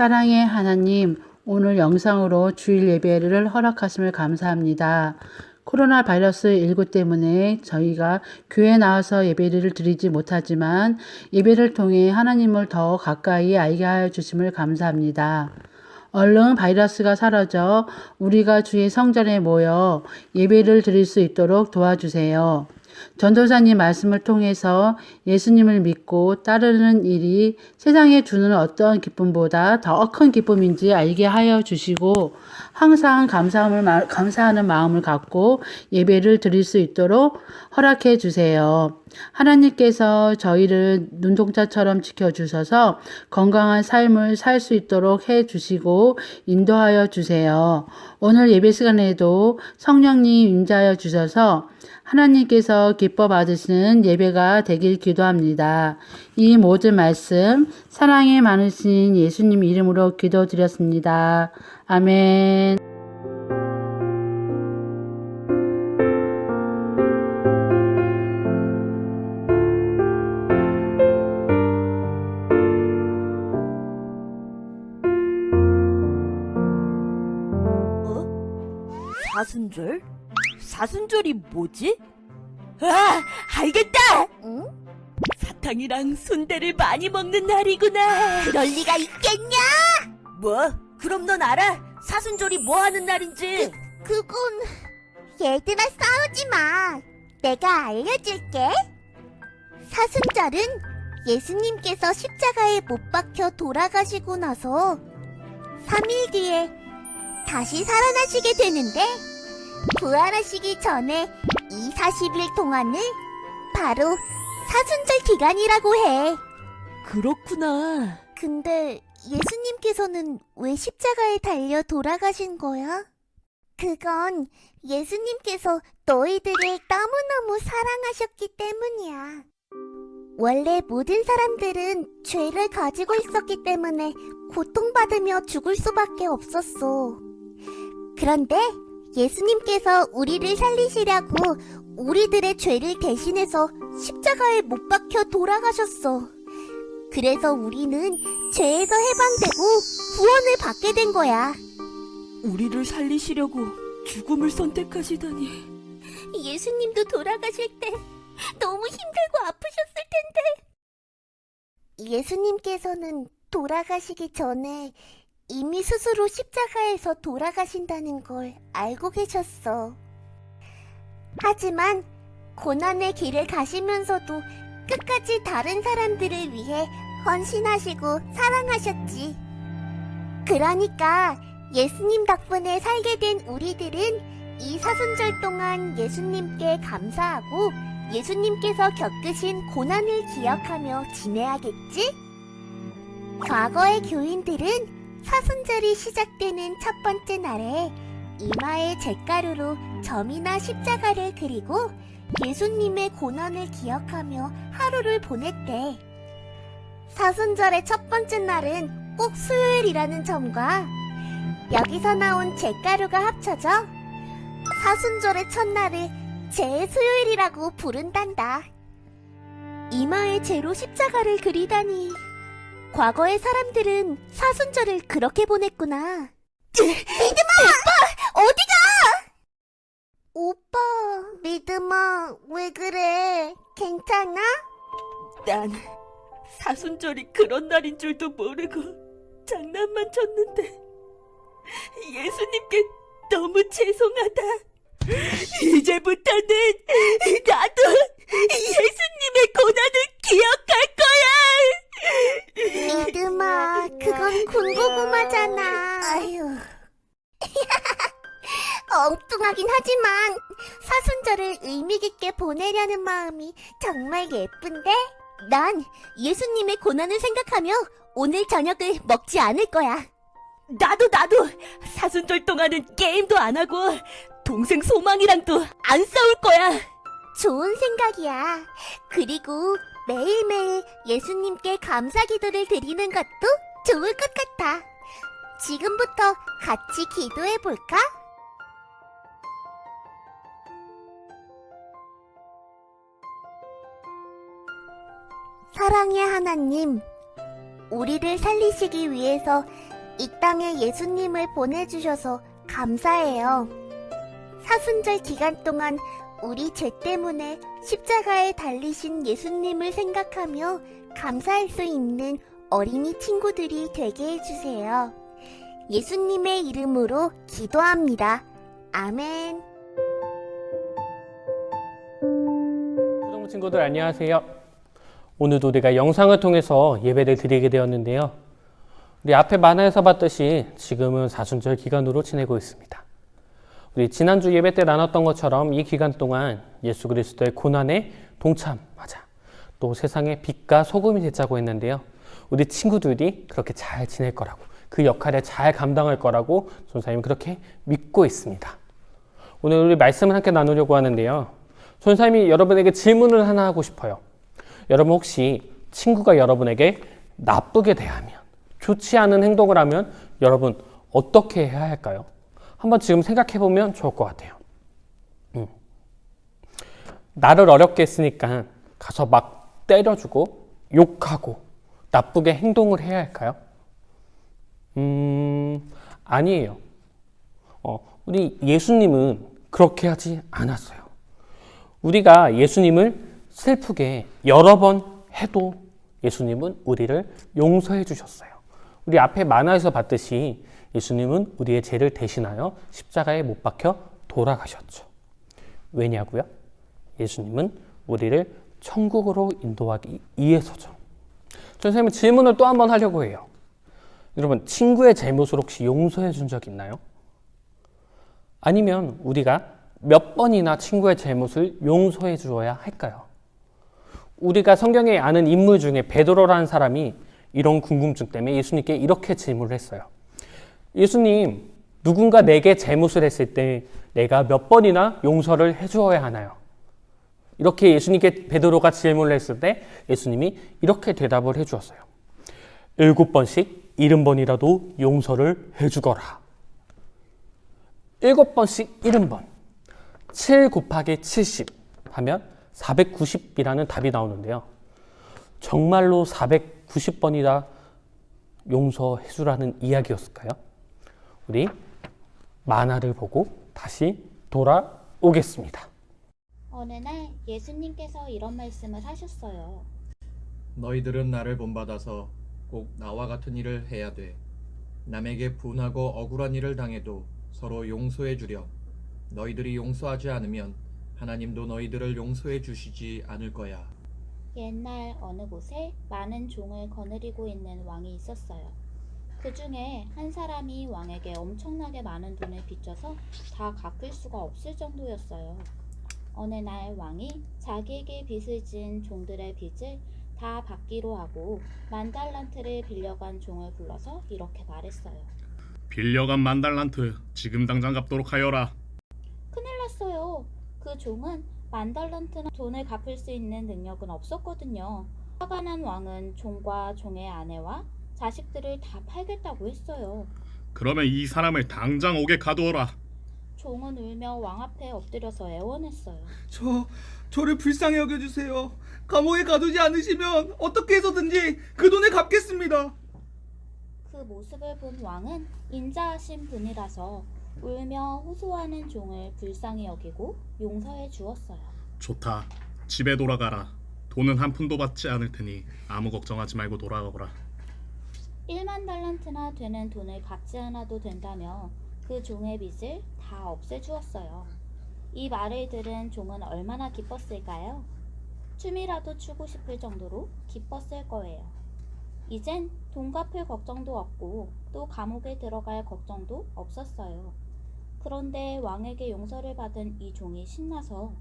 사랑의 하나님, 오늘 영상으로 주일 예배를 허락하심을 감사합니다. 코로나 바이러스 19 때문에 저희가 교회 나와서 예배를 드리지 못하지만 예배를 통해 하나님을 더 가까이 알게 하여 주심을 감사합니다. 얼른 바이러스가 사라져 우리가 주의 성전에 모여 예배를 드릴 수 있도록 도와주세요. 전도사님 말씀을 통해서 예수님을 믿고 따르는 일이 세상에 주는 어떤 기쁨보다 더 큰 기쁨인지 알게 하여 주시고 항상 감사함을, 마- 감사하는 마음을 갖고 예배를 드릴 수 있도록 허락해 주세요. 하나님께서 저희를 눈동자처럼 지켜주셔서 건강한 삶을 살 수 있도록 해 주시고 인도하여 주세요. 오늘 예배 시간에도 성령님 임자하여 주셔서 하나님께서 기뻐 받으시는 예배가 되길 기도합니다. 이 모든 말씀 사랑이 많으신 예수님 이름으로 기도드렸습니다. 아멘. 사순절이 뭐지? 아, 알겠다! 응? 사탕이랑 순대를 많이 먹는 날이구나. 그럴 리가 있겠냐? 뭐? 그럼 넌 알아? 사순절이 뭐 하는 날인지? 그건 얘들아 싸우지 마. 내가 알려줄게. 사순절은 예수님께서 십자가에 못 박혀 돌아가시고 나서 3일 뒤에 다시 살아나시게 되는데 부활하시기 전에 이 40일 동안을 바로 사순절 기간이라고 해. 그렇구나. 근데 예수님께서는 왜 십자가에 달려 돌아가신 거야? 그건 예수님께서 너희들을 너무너무 사랑하셨기 때문이야. 원래 모든 사람들은 죄를 가지고 있었기 때문에 고통받으며 죽을 수밖에 없었어. 그런데 예수님께서 우리를 살리시려고 우리들의 죄를 대신해서 십자가에 못 박혀 돌아가셨어. 그래서 우리는 죄에서 해방되고 구원을 받게 된 거야. 우리를 살리시려고 죽음을 선택하시다니. 예수님도 돌아가실 때 너무 힘들고 아프셨을 텐데. 예수님께서는 돌아가시기 전에 이미 스스로 십자가에서 돌아가신다는 걸 알고 계셨어. 하지만 고난의 길을 가시면서도 끝까지 다른 사람들을 위해 헌신하시고 사랑하셨지. 그러니까 예수님 덕분에 살게 된 우리들은 이 사순절 동안 예수님께 감사하고 예수님께서 겪으신 고난을 기억하며 지내야겠지? 과거의 교인들은 사순절이 시작되는 첫 번째 날에 이마에 잿가루로 점이나 십자가를 그리고 예수님의 고난을 기억하며 하루를 보냈대. 사순절의 첫 번째 날은 꼭 수요일이라는 점과 여기서 나온 잿가루가 합쳐져 사순절의 첫날을 제수요일이라고 부른단다. 이마에 제로 십자가를 그리다니. 과거의 사람들은 사순절을 그렇게 보냈구나. 믿음아! 오빠! 어디가? 오빠, 믿음아, 왜 그래? 괜찮아? 난 사순절이 그런 날인 줄도 모르고 장난만 쳤는데 예수님께 너무 죄송하다. 이제부터는 나도 예수님의 고난을 기억할 거야. 믿음아, 그건 군고구마잖아. 아휴. 엉뚱하긴 하지만 사순절을 의미 깊게 보내려는 마음이 정말 예쁜데? 난 예수님의 고난을 생각하며 오늘 저녁을 먹지 않을 거야. 나도 나도 사순절 동안은 게임도 안 하고 동생 소망이랑도 안 싸울 거야. 좋은 생각이야. 그리고 매일매일 예수님께 감사 기도를 드리는 것도 좋을 것 같아. 지금부터 같이 기도해 볼까? 사랑의 하나님, 우리를 살리시기 위해서 이 땅에 예수님을 보내주셔서 감사해요. 사순절 기간 동안 우리 죄 때문에 십자가에 달리신 예수님을 생각하며 감사할 수 있는 어린이 친구들이 되게 해주세요. 예수님의 이름으로 기도합니다. 아멘. 초등부 친구들 안녕하세요. 오늘도 우리가 영상을 통해서 예배를 드리게 되었는데요. 우리 앞에 만화에서 봤듯이 지금은 사순절 기간으로 지내고 있습니다. 우리 지난주 예배 때 나눴던 것처럼 이 기간 동안 예수 그리스도의 고난에 동참하자. 또 세상의 빛과 소금이 되자고 했는데요. 우리 친구들이 그렇게 잘 지낼 거라고 그 역할을 잘 감당할 거라고 전사님 그렇게 믿고 있습니다. 오늘 우리 말씀을 함께 나누려고 하는데요. 전사님이 여러분에게 질문을 하나 하고 싶어요. 여러분 혹시 친구가 여러분에게 나쁘게 대하면, 좋지 않은 행동을 하면 여러분 어떻게 해야 할까요? 한번 지금 생각해 보면 좋을 것 같아요. 음. 나를 어렵게 했으니까 가서 막 때려주고 욕하고 나쁘게 행동을 해야 할까요? 음, 아니에요. 어, 우리 예수님은 그렇게 하지 않았어요. 우리가 예수님을 슬프게 여러 번 해도 예수님은 우리를 용서해 주셨어요. 우리 앞에 만화에서 봤듯이 예수님은 우리의 죄를 대신하여 십자가에 못 박혀 돌아가셨죠. 왜냐고요? 예수님은 우리를 천국으로 인도하기 위해서죠. 선생님은 질문을 또 한 번 하려고 해요. 여러분, 친구의 잘못을 혹시 용서해 준 적 있나요? 아니면 우리가 몇 번이나 친구의 잘못을 용서해 주어야 할까요? 우리가 성경에 아는 인물 중에 베드로라는 사람이 이런 궁금증 때문에 예수님께 이렇게 질문을 했어요. 예수님, 누군가 내게 잘못을 했을 때 내가 몇 번이나 용서를 해 주어야 하나요? 이렇게 예수님께 베드로가 질문을 했을 때 예수님이 이렇게 대답을 해 주었어요. 일곱 번씩 일흔 번이라도 용서를 해 주거라. 일곱 번씩 일흔 번. 7 곱하기 70 하면 490이라는 답이 나오는데요. 정말로 490번이나 용서해 주라는 이야기였을까요? 우리 만화를 보고 다시 돌아오겠습니다. 어느 날 예수님께서 이런 말씀을 하셨어요. 너희들은 나를 본받아서 꼭 나와 같은 일을 해야 돼. 남에게 분하고 억울한 일을 당해도 서로 용서해 주렴. 너희들이 용서하지 않으면 하나님도 너희들을 용서해 주시지 않을 거야. 옛날 어느 곳에 많은 종을 거느리고 있는 왕이 있었어요. 그 중에 한 사람이 왕에게 엄청나게 많은 돈을 빚져서 다 갚을 수가 없을 정도였어요. 어느 날 왕이 자기에게 빚을 진 종들의 빚을 다 받기로 하고 만 달란트를 빌려간 종을 불러서 이렇게 말했어요. 빌려간 만달란트 지금 당장 갚도록 하여라. 큰일 났어요. 그 종은 만 달란트나 돈을 갚을 수 있는 능력은 없었거든요. 화가 난 왕은 종과 종의 아내와 자식들을 다 팔겠다고 했어요. 그러면 이 사람을 당장 옥에 가두어라. 종은 울며 왕 앞에 엎드려서 애원했어요. 저 저를 불쌍히 여겨주세요. 감옥에 가두지 않으시면 어떻게 해서든지 그 돈을 갚겠습니다. 그 모습을 본 왕은 인자하신 분이라서 울며 호소하는 종을 불쌍히 여기고 용서해 주었어요. 좋다. 집에 돌아가라. 돈은 한 푼도 받지 않을 테니 아무 걱정하지 말고 돌아가거라. 1만 달란트나 되는 돈을 갚지 않아도 된다며 그 종의 빚을 다 없애주었어요. 이 말을 들은 종은 얼마나 기뻤을까요? 춤이라도 추고 싶을 정도로 기뻤을 거예요. 이젠 돈 갚을 걱정도 없고 또 감옥에 들어갈 걱정도 없었어요. 그런데 왕에게 용서를 받은 이 종이 신나서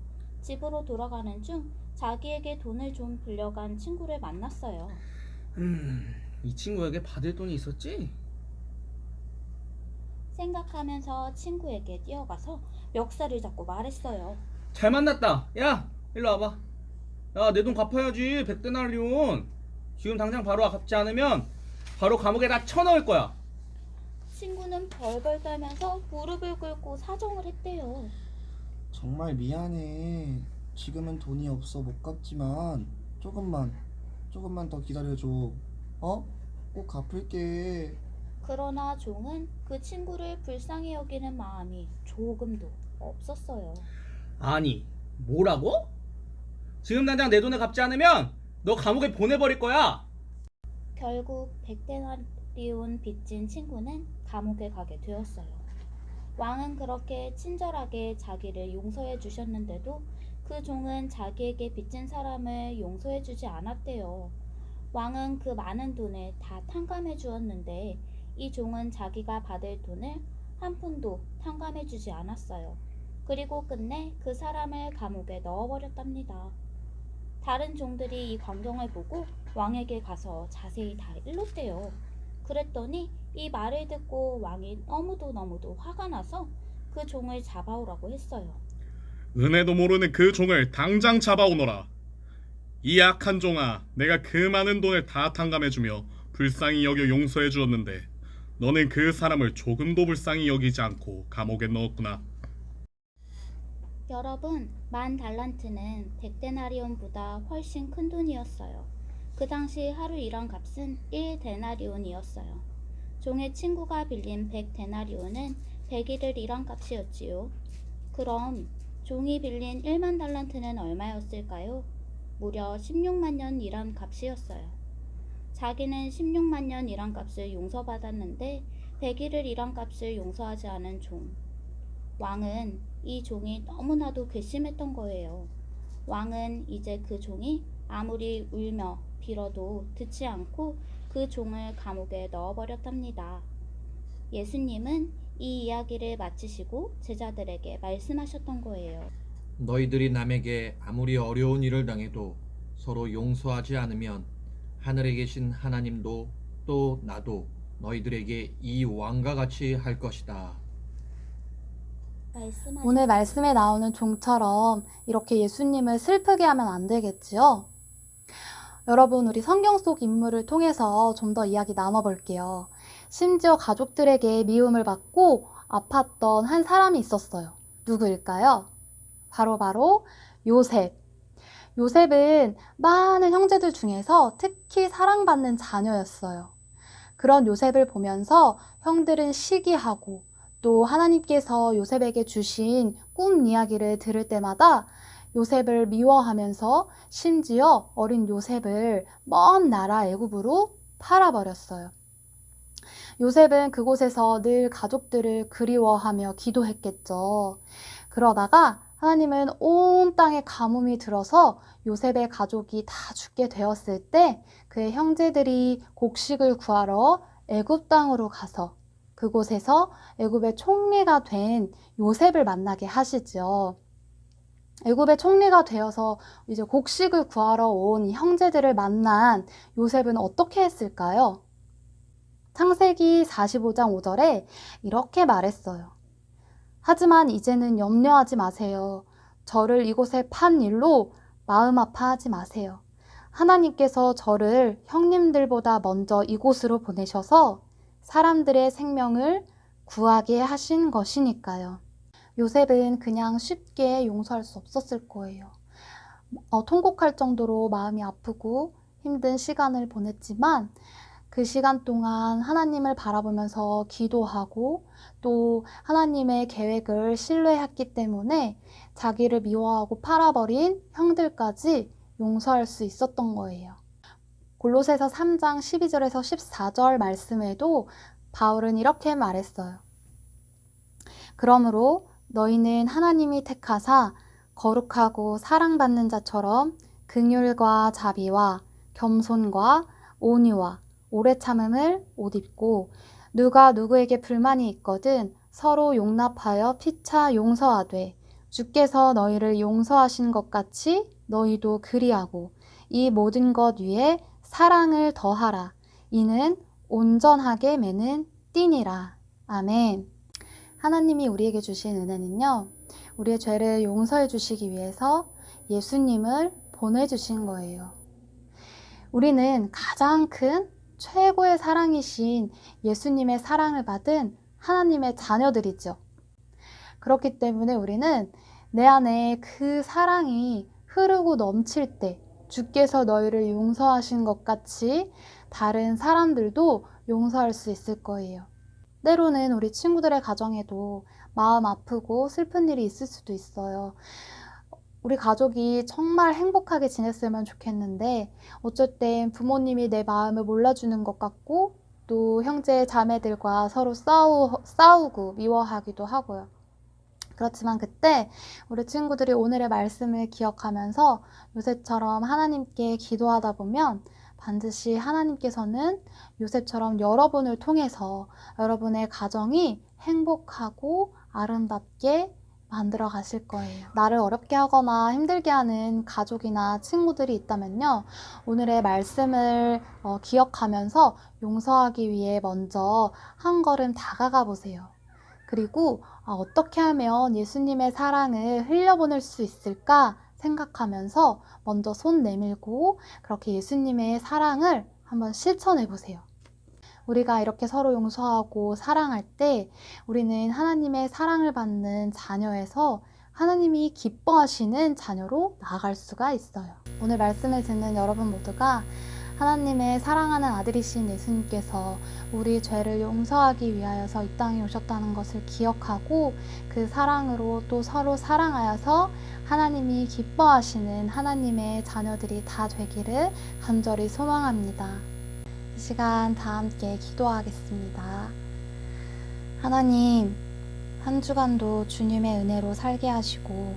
집으로 돌아가는 중 자기에게 돈을 좀 빌려간 친구를 만났어요. 음, 이 친구에게 받을 돈이 있었지? 생각하면서 친구에게 뛰어가서 멱살을 잡고 말했어요. 잘 만났다. 야, 일로 와봐. 야, 내 돈 갚아야지. 백데나리온. 지금 당장 바로 갚지 않으면 바로 감옥에다 쳐넣을 거야. 친구는 벌벌 떨면서 무릎을 꿇고 사정을 했대요. 정말 미안해. 지금은 돈이 없어 못 갚지만 조금만 조금만 더 기다려줘. 어? 꼭 갚을게. 그러나 종은 그 친구를 불쌍히 여기는 마음이 조금도 없었어요. 아니, 뭐라고? 지금 당장 내 돈을 갚지 않으면 너 감옥에 보내버릴 거야. 결국 백데나리온 빚진 친구는 감옥에 가게 되었어요. 왕은 그렇게 친절하게 자기를 용서해 주셨는데도 그 종은 자기에게 빚진 사람을 용서해 주지 않았대요. 왕은 그 많은 돈을 다 탕감해 주었는데 이 종은 자기가 받을 돈을 한 푼도 탕감해 주지 않았어요. 그리고 끝내 그 사람을 감옥에 넣어버렸답니다. 다른 종들이 이 광경을 보고 왕에게 가서 자세히 다 일렀대요. 그랬더니 이 말을 듣고 왕이 너무도 너무도 화가 나서 그 종을 잡아오라고 했어요. 은혜도 모르는 그 종을 당장 잡아오너라. 이 악한 종아, 내가 그 많은 돈을 다 탕감해주며 불쌍히 여겨 용서해 주었는데 너는 그 사람을 조금도 불쌍히 여기지 않고 감옥에 넣었구나. 여러분, 만 달란트는 백데나리온보다 훨씬 큰 돈이었어요. 그 당시 하루 일한 값은 1데나리온이었어요. 종의 친구가 빌린 100데나리온은 100일을 일한 값이었지요. 그럼 종이 빌린 1만 달란트는 얼마였을까요? 무려 16만 년 일한 값이었어요. 자기는 16만 년 일한 값을 용서받았는데 100일을 일한 값을 용서하지 않은 종. 왕은 이 종이 너무나도 괘씸했던 거예요. 왕은 이제 그 종이 아무리 울며 빌어도 듣지 않고 그 종을 감옥에 넣어버렸답니다. 예수님은 이 이야기를 마치시고 제자들에게 말씀하셨던 거예요. 너희들이 남에게 아무리 어려운 일을 당해도 서로 용서하지 않으면 하늘에 계신 하나님도 또 나도 너희들에게 이 왕과 같이 할 것이다. 오늘 말씀에 나오는 종처럼 이렇게 예수님을 슬프게 하면 안 되겠지요? 여러분, 우리 성경 속 인물을 통해서 좀 더 이야기 나눠볼게요. 심지어 가족들에게 미움을 받고 아팠던 한 사람이 있었어요. 누구일까요? 바로 바로 요셉. 요셉은 많은 형제들 중에서 특히 사랑받는 자녀였어요. 그런 요셉을 보면서 형들은 시기하고 또 하나님께서 요셉에게 주신 꿈 이야기를 들을 때마다 요셉을 미워하면서 심지어 어린 요셉을 먼 나라 애굽으로 팔아버렸어요. 요셉은 그곳에서 늘 가족들을 그리워하며 기도했겠죠. 그러다가 하나님은 온 땅에 가뭄이 들어서 요셉의 가족이 다 죽게 되었을 때 그의 형제들이 곡식을 구하러 애굽 땅으로 가서 그곳에서 애굽의 총리가 된 요셉을 만나게 하시죠. 애굽의 총리가 되어서 이제 곡식을 구하러 온 형제들을 만난 요셉은 어떻게 했을까요? 창세기 45장 5절에 이렇게 말했어요. 하지만 이제는 염려하지 마세요. 저를 이곳에 판 일로 마음 아파하지 마세요. 하나님께서 저를 형님들보다 먼저 이곳으로 보내셔서 사람들의 생명을 구하게 하신 것이니까요. 요셉은 그냥 쉽게 용서할 수 없었을 거예요. 어, 통곡할 정도로 마음이 아프고 힘든 시간을 보냈지만 그 시간 동안 하나님을 바라보면서 기도하고 또 하나님의 계획을 신뢰했기 때문에 자기를 미워하고 팔아버린 형들까지 용서할 수 있었던 거예요. 골로새서 3장 12절에서 14절 말씀에도 바울은 이렇게 말했어요. 그러므로 너희는 하나님이 택하사 거룩하고 사랑받는 자처럼 긍휼과 자비와 겸손과 온유와 오래 참음을 옷 입고 누가 누구에게 불만이 있거든 서로 용납하여 피차 용서하되 주께서 너희를 용서하신 것 같이 너희도 그리하고 이 모든 것 위에 사랑을 더하라. 이는 온전하게 매는 띠니라. 아멘. 하나님이 우리에게 주신 은혜는요, 우리의 죄를 용서해 주시기 위해서 예수님을 보내주신 거예요. 우리는 가장 큰 최고의 사랑이신 예수님의 사랑을 받은 하나님의 자녀들이죠. 그렇기 때문에 우리는 내 안에 그 사랑이 흐르고 넘칠 때 주께서 너희를 용서하신 것 같이 다른 사람들도 용서할 수 있을 거예요. 때로는 우리 친구들의 가정에도 마음 아프고 슬픈 일이 있을 수도 있어요. 우리 가족이 정말 행복하게 지냈으면 좋겠는데 어쩔 땐 부모님이 내 마음을 몰라주는 것 같고 또 형제 자매들과 서로 싸우, 싸우고 미워하기도 하고요. 그렇지만 그때 우리 친구들이 오늘의 말씀을 기억하면서 요셉처럼 하나님께 기도하다 보면 반드시 하나님께서는 요셉처럼 여러분을 통해서 여러분의 가정이 행복하고 아름답게 만들어 가실 거예요. 나를 어렵게 하거나 힘들게 하는 가족이나 친구들이 있다면요. 오늘의 말씀을 어, 기억하면서 용서하기 위해 먼저 한 걸음 다가가 보세요. 그리고 아, 어떻게 하면 예수님의 사랑을 흘려보낼 수 있을까 생각하면서 먼저 손 내밀고 그렇게 예수님의 사랑을 한번 실천해 보세요. 우리가 이렇게 서로 용서하고 사랑할 때 우리는 하나님의 사랑을 받는 자녀에서 하나님이 기뻐하시는 자녀로 나아갈 수가 있어요. 오늘 말씀을 듣는 여러분 모두가 하나님의 사랑하는 아들이신 예수님께서 우리 죄를 용서하기 위하여서 이 땅에 오셨다는 것을 기억하고 그 사랑으로 또 서로 사랑하여서 하나님이 기뻐하시는 하나님의 자녀들이 다 되기를 간절히 소망합니다. 이 시간 다 함께 기도하겠습니다. 하나님, 한 주간도 주님의 은혜로 살게 하시고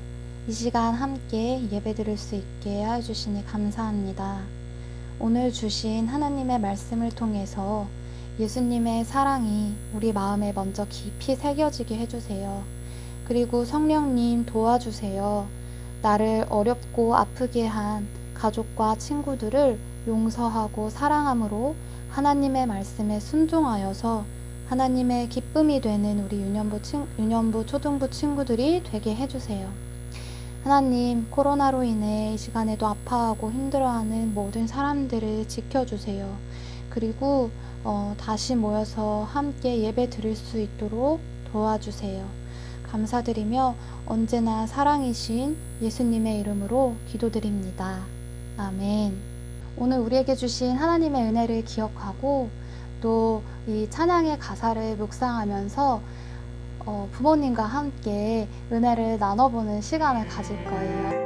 이 시간 함께 예배 드릴 수 있게 해주시니 감사합니다. 오늘 주신 하나님의 말씀을 통해서 예수님의 사랑이 우리 마음에 먼저 깊이 새겨지게 해주세요. 그리고 성령님 도와주세요. 나를 어렵고 아프게 한 가족과 친구들을 용서하고 사랑함으로 하나님의 말씀에 순종하여서 하나님의 기쁨이 되는 우리 유년부, 친, 유년부 초등부 친구들이 되게 해주세요. 하나님, 코로나로 인해 이 시간에도 아파하고 힘들어하는 모든 사람들을 지켜주세요. 그리고 어, 다시 모여서 함께 예배 드릴 수 있도록 도와주세요. 감사드리며 언제나 사랑이신 예수님의 이름으로 기도드립니다. 아멘. 오늘 우리에게 주신 하나님의 은혜를 기억하고 또 이 찬양의 가사를 묵상하면서 어, 부모님과 함께 은혜를 나눠보는 시간을 가질 거예요.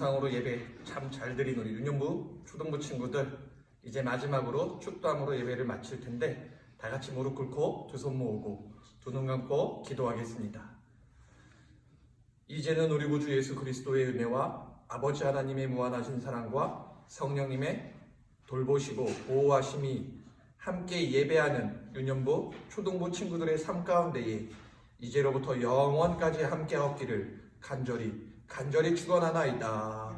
영상으로 예배 참잘 우리 유년부 초등부 친구들 이제 마지막으로 축도함으로 예배를 마칠 텐데 다 같이 무릎 꿇고 두 손 모으고 두 눈 감고 기도하겠습니다. 이제는 우리 구주 예수 그리스도의 은혜와 아버지 하나님의 무한하신 사랑과 성령님의 돌보시고 보호하심이 함께 예배하는 유년부 초등부 친구들의 삶 가운데에 이제로부터 영원까지 함께 없기를 간절히 간절히 축원하나이다.